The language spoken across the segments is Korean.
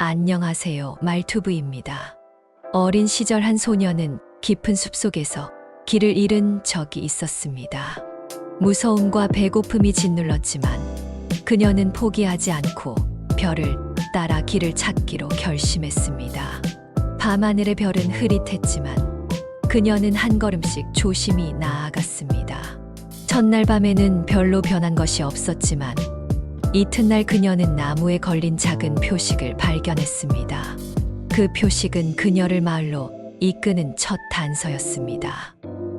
안녕하세요. 말투브입니다. 어린 시절 한 소녀는 깊은 숲속에서 길을 잃은 적이 있었습니다. 무서움과 배고픔이 짓눌렀지만 그녀는 포기하지 않고 별을 따라 길을 찾기로 결심했습니다. 밤하늘의 별은 흐릿했지만 그녀는 한 걸음씩 조심히 나아갔습니다. 첫날 밤에는 별로 변한 것이 없었지만 이튿날 그녀는 나무에 걸린 작은 표식을 발견했습니다. 그 표식은 그녀를 마을로 이끄는 첫 단서였습니다.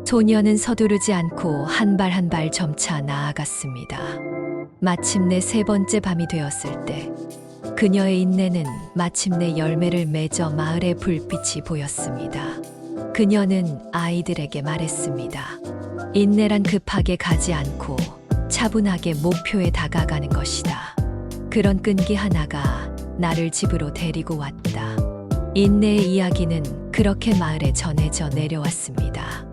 소녀는 서두르지 않고 한 발 한 발 점차 나아갔습니다. 마침내 세 번째 밤이 되었을 때 그녀의 인내는 마침내 열매를 맺어 마을의 불빛이 보였습니다. 그녀는 아이들에게 말했습니다. 인내란 급하게 가지 않고 차분하게 목표에 다가가는 것이다. 그런 끈기 하나가 나를 집으로 데리고 왔다. 인내의 이야기는 그렇게 마을에 전해져 내려왔습니다.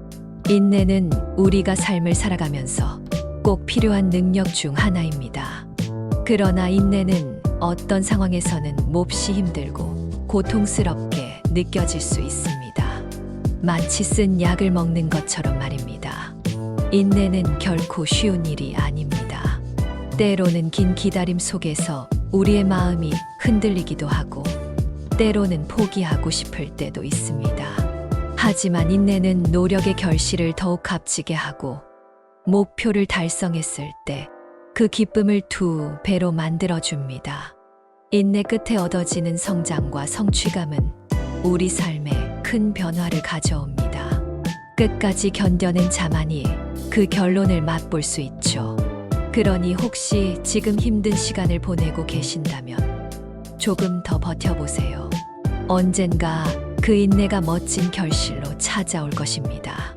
인내는 우리가 삶을 살아가면서 꼭 필요한 능력 중 하나입니다. 그러나 인내는 어떤 상황에서는 몹시 힘들고 고통스럽게 느껴질 수 있습니다. 마치 쓴 약을 먹는 것처럼 말입니다. 인내는 결코 쉬운 일이 아닙니다. 때로는 긴 기다림 속에서 우리의 마음이 흔들리기도 하고, 때로는 포기하고 싶을 때도 있습니다. 하지만 인내는 노력의 결실을 더욱 값지게 하고, 목표를 달성했을 때 그 기쁨을 두 배로 만들어줍니다. 인내 끝에 얻어지는 성장과 성취감은 우리 삶에 큰 변화를 가져옵니다. 끝까지 견뎌낸 자만이 그 결론을 맛볼 수 있죠. 그러니 혹시 지금 힘든 시간을 보내고 계신다면 조금 더 버텨보세요. 언젠가 그 인내가 멋진 결실로 찾아올 것입니다.